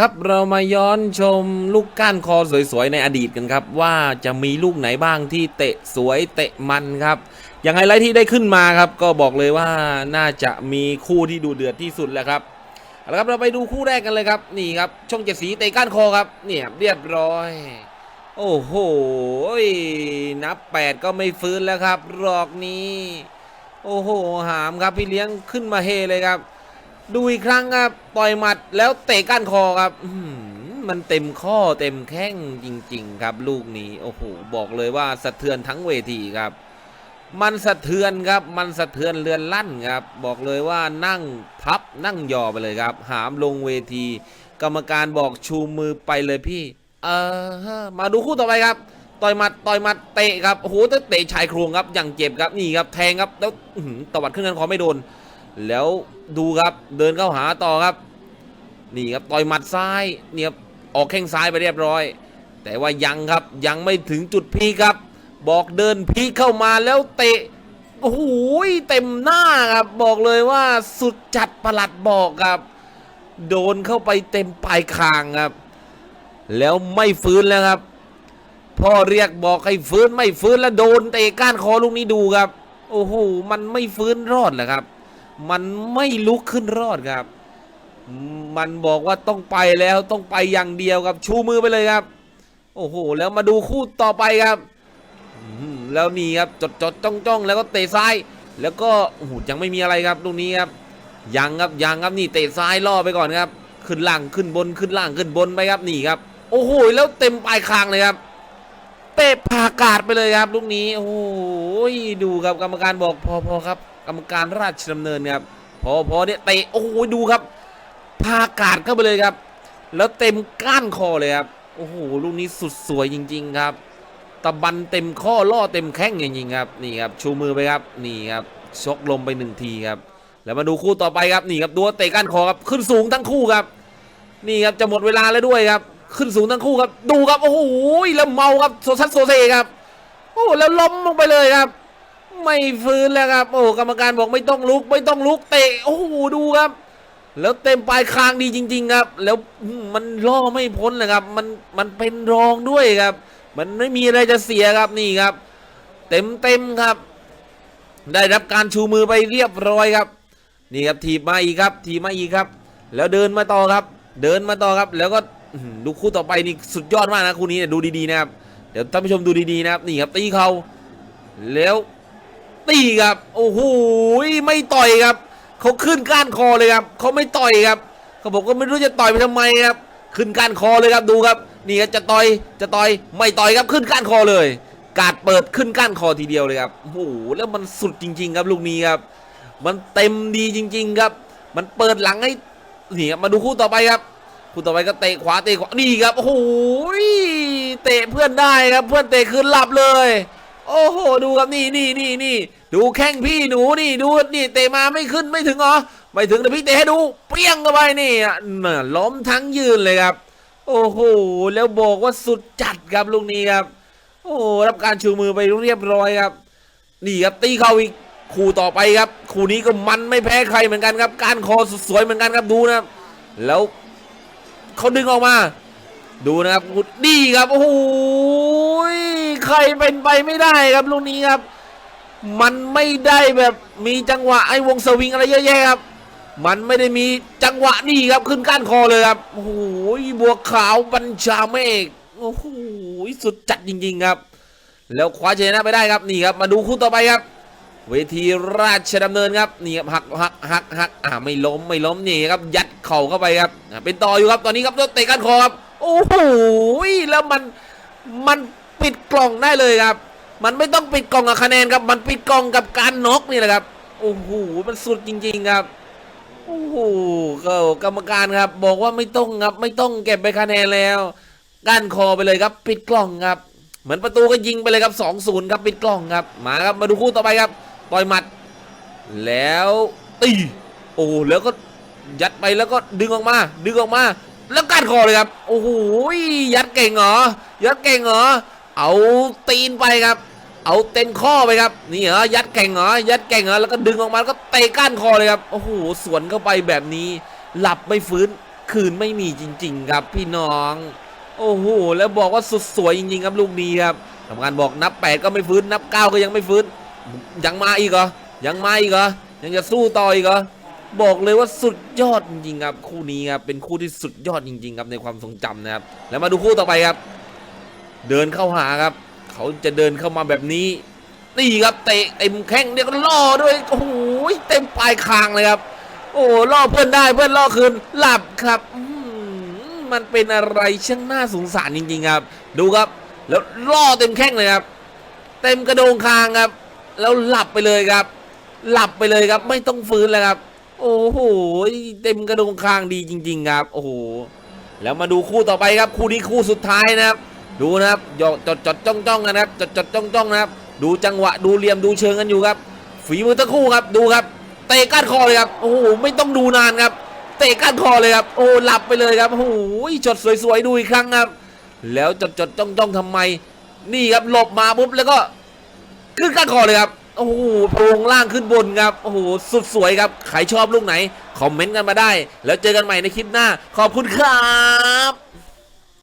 ครับเรามาย้อนชมลูกก้านคอสวยๆ ในอดีตกันครับ ว่าจะมีลูกไหนบ้างที่เตะสวยเตะมันครับ อย่างไฮไลท์ที่ได้ขึ้นมาครับ ก็บอกเลยว่าน่าจะมีคู่ที่ดูเดือดที่สุดแล้วครับเอาละครับเราไปดูคู่แรกกันเลยครับ นี่ครับ ช่องเจ็ดสีเตะก้านคอครับเนี่ยเรียบร้อย โอ้โหนับแปดก็ไม่ฟื้นแล้วครับรอกนี้ โอ้โหหามครับพี่เลี้ยงขึ้นมาเฮเลยครับ ดูอีกครั้งครับต่อยหมัดแล้วเตะก้านคอครับมันเต็มข้อเต็มแข้งจริง ๆ ครับ ลูกนี้โอ้โหบอกเลยว่าสะเทือนทั้งเวทีครับ มันสะเทือนครับ มันสะเทือนเรือนลั่นครับ บอกเลยว่านั่งพับนั่งยอไปเลยครับ หามลงเวที กรรมการบอกชูมือไปเลยพี่เออมาดูคู่ต่อไปครับต่อยหมัดต่อยหมัดเตะครับโอ้โหเตะชายโครงครับอย่างเจ็บครับนี่ครับแทงครับแล้วตวัดขึ้นกันคอไม่โดน แล้ว ดูครับเดินเข้าหาต่อครับ นี่ครับต่อยหมัดซ้ายเนี่ยครับออกแข้งซ้ายไปเรียบร้อย แต่ว่ายังครับยังไม่ถึงจุดพีครับ บอกเดินพีเข้ามาแล้วเตะโอ้โหเต็มหน้าครับบอกเลยว่าสุดจัดประหลัดบอกครับ โดนเข้าไปเต็มปลายคางครับ แล้วไม่ฟื้นแล้วครับ พ่อเรียกบอกให้ฟื้นไม่ฟื้นแล้วโดนเตะก้านคอลูกนี้ดูครับ โอ้โหมันไม่ฟื้นรอดเหรอครับ มันไม่ลุกขึ้นรอดครับ มันบอกว่าต้องไปแล้วต้องไปอย่างเดียวครับชูมือไปเลยครับ โอ้โห แล้วมาดูคู่ต่อไปครับแล้วนี่ครับจดจดจ้องจ้องแล้วก็เตะซ้าย แล้วก็โอ้โหยังไม่มีอะไรครับตรงนี้ครับยังครับยังครับนี่เตะซ้ายล่อไปก่อนครับ ขึ้นล่างขึ้นบนขึ้นล่างขึ้นบนไปครับนี่ครับ โอ้โหแล้วเต็มปลายคางเลยครับเตะผ่ากาดไปเลยครับลูกนี้ โอ้โหดูครับกรรมการบอกพอพอครับ กรรมการราชดำเนินครับพอพอเนี่ยเตะโอ้โหดูครับ พากาดเข้าไปเลยครับ แล้วเต็มก้านคอเลยครับโอ้โหลูกนี้สุดสวยจริง ๆ ครับตะบันเต็มข้อล่อเต็มแข้งจริงๆครับนี่ครับชูมือไปครับนี่ครับชกลมไปหนึ่งทีครับแล้วมาดูคู่ต่อไปครับนี่ครับดูว่าเตะก้านคอครับขึ้นสูงทั้งคู่ครับ นี่ครับจะหมดเวลาแล้วด้วยครับ ขึ้นสูงทั้งคู่ครับ ดูครับโอ้โหแล้วเมาครับโซซัสโซเซครับโอ้แล้วล้มลงไปเลยครับ ไม่ฟื้นแล้วครับ โอ้กรรมการบอกไม่ต้องลุก ไม่ต้องลุกเตะโอ้โหดูครับ แล้วเต็มปลายคางดีจริง ๆ ครับ แล้วมันล่อไม่พ้นเลยครับ มันมันเป็นรองด้วยครับ มันไม่มีอะไรจะเสียครับนี่ครับ เต็มเต็มครับ ได้รับการชูมือไปเรียบร้อยครับ นี่ครับทีมาอีกครับทีมาอีกครับ แล้วเดินมาต่อครับ เดินมาต่อครับ แล้วก็ดูคู่ต่อไปนี่สุดยอดมากนะคู่นี้เนี่ยดูดีๆนะครับเดี๋ยวท่านผู้ชมดูดีๆนะครับนี่ครับตีเขาแล้ว ตีครับ โอ้โหไม่ต่อยครับเขาขึ้นก้านคอเลยครับเขาไม่ต่อยครับเขาบอกว่าไม่รู้จะต่อยไปทำไมครับ ขึ้นก้านคอเลยครับดูครับ นี่ครับจะต่อยจะต่อยไม่ต่อยครับขึ้นก้านคอเลย กาดเปิดขึ้นก้านคอทีเดียวเลยครับโอ้โหแล้วมันสุดจริง ๆ ครับลูกนี้ครับ มันเต็มดีจริง ๆ ครับ มันเปิดหลังให้นี่ครับมาดูคู่ต่อไปครับ คู่ต่อไปก็เตะขวาเตะขวานี่ครับโอ้โหเตะเพื่อนได้ครับ เพื่อนเตะคืนหลับเลย โอ้โห ดูครับนี่นี่นี่นี่ดูแข้งพี่หนูนี่ดูนี่เตะมาไม่ขึ้นไม่ถึงเหรอไม่ถึงแต่พี่เตะให้ดู เปรี้ยงเข้าไปนี่น่ะล้มทั้งยืนเลยครับ โอ้โห แล้วบอกว่าสุดจัดครับลูกนี้ครับ โอ้รับการชูมือไปเรียบร้อยครับ นี่ครับตีเข้าอีกคู่ต่อไปครับ คู่นี้ก็มันไม่แพ้ใครเหมือนกันครับ การคอสวยเหมือนกันครับดูนะครับแล้วเขาดึงออกมา ดูนะครับดีครับโอ้โหใครเป็นไปไม่ได้ครับลูกนี้ครับ มันไม่ได้แบบมีจังหวะไอ้วงสวิงอะไรเยอะแยะครับ มันไม่ได้มีจังหวะนี่ครับขึ้นก้านคอเลยครับโอ้โหบัวขาวบัญชาเมฆโอ้โหสุดจัดจริง ๆครับ แล้วคว้าชัยชนะไปได้ครับนี่ครับ มาดูคู่ต่อไปครับ เวทีราชดำเนินครับนี่ครับหักหักหักหักอ่าไม่ล้มไม่ล้มนี่ครับ ยัดเข่าเข้าไปครับเป็นต่ออยู่ครับตอนนี้ครับแล้วเตะก้านคอครับ โอ้โหแล้วมันมันปิดกล่องได้เลยครับ มันไม่ต้องปิดกล่องกับคะแนนครับ มันปิดกล่องกับการน็อกนี่แหละครับ โอ้โหมันสุดจริง ๆครับโอ้โหก็กรรมการครับ บอกว่าไม่ต้องครับ ไม่ต้องเก็บไปคะแนนแล้วก้านคอไปเลยครับ ปิดกล่องครับ เหมือนประตูก็ยิงไปเลยครับ2-0ครับปิดกล่องครับมาครับมาดูคู่ต่อไปครับต่อยหมัด แล้วตีโอ้แล้วก็ยัดไปแล้วก็ดึงออกมา ดึงออกมา แล้วก้านคอเลยครับ โอ้โหยัดเก่งเหรอ ยัดเก่งเหรอ เอาตีนไปครับ เอาเต็นข้อไปครับ นี่เหรอ ยัดเก่งเหรอ ยัดเก่งเหรอ แล้วก็ดึงออกมาแล้วก็เตะก้านคอเลยครับ โอ้โห สวนเข้าไปแบบนี้ หลับไม่ฟื้น คืนไม่มีจริง ๆ ครับพี่น้อง โอ้โห แล้วบอกว่าสุดสวยจริง ๆ ครับลูกนี้ครับทำงานบอกนับ 8 ก็ไม่ฟื้น นับ 9 ก็ยังไม่ฟื้น ยังมาอีกเหรอ ยังมาอีกเหรอ ยังจะสู้ต่ออีกเหรอ บอกเลยว่าสุดยอดจริงครับ คู่นี้ครับเป็นคู่ที่สุดยอดจริง ๆ ครับในความทรงจำนะครับ แล้วมาดูคู่ต่อไปครับ เดินเข้าหาครับ เขาจะเดินเข้ามาแบบนี้นี่ครับเตะเต็มแข้งเนี่ยก็ล่อด้วยโอ้โหเต็มปลายคางเลยครับ โอ้ล่อเพื่อนได้เพื่อนล่อคืนหลับครับมันเป็นอะไรช่างน่าสงสารจริง ๆ ครับ ดูครับ แล้วล่อเต็มแข้งเลยครับ เต็มกระโดงคางครับ แล้วหลับไปเลยครับ หลับไปเลยครับ ไม่ต้องฟื้นแล้วครับ โอ้โหเต็มกระดงคางดีจริง ๆ ครับ โอ้โหแล้วมาดูคู่ต่อไปครับ คู่นี้คู่สุดท้ายนะครับ ดูนะครับจดจดจดจ้องจ้องกันนะครับจดจดจ้องจ้องนะครับ ดูจังหวะดูเหลี่ยมดูเชิงกันอยู่ครับ ฝีมือทั้งคู่ครับดูครับเตะก้านคอเลยครับโอ้โหไม่ต้องดูนานครับ เตะก้านคอเลยครับ โอ้หลับไปเลยครับโอ้โหจดสวยๆดูอีกครั้งครับ แล้วจดจดจ้องจ้องทำไม นี่ครับหลบมาปุ๊บแล้วก็ขึ้นก้านคอเลยครับ โอ้โหลงล่างขึ้นบนครับ โอ้โห สุดสวยครับ ใครชอบลูกไหน คอมเมนต์กันมาได้ แล้วเจอกันใหม่ในคลิปหน้า ขอบคุณครับ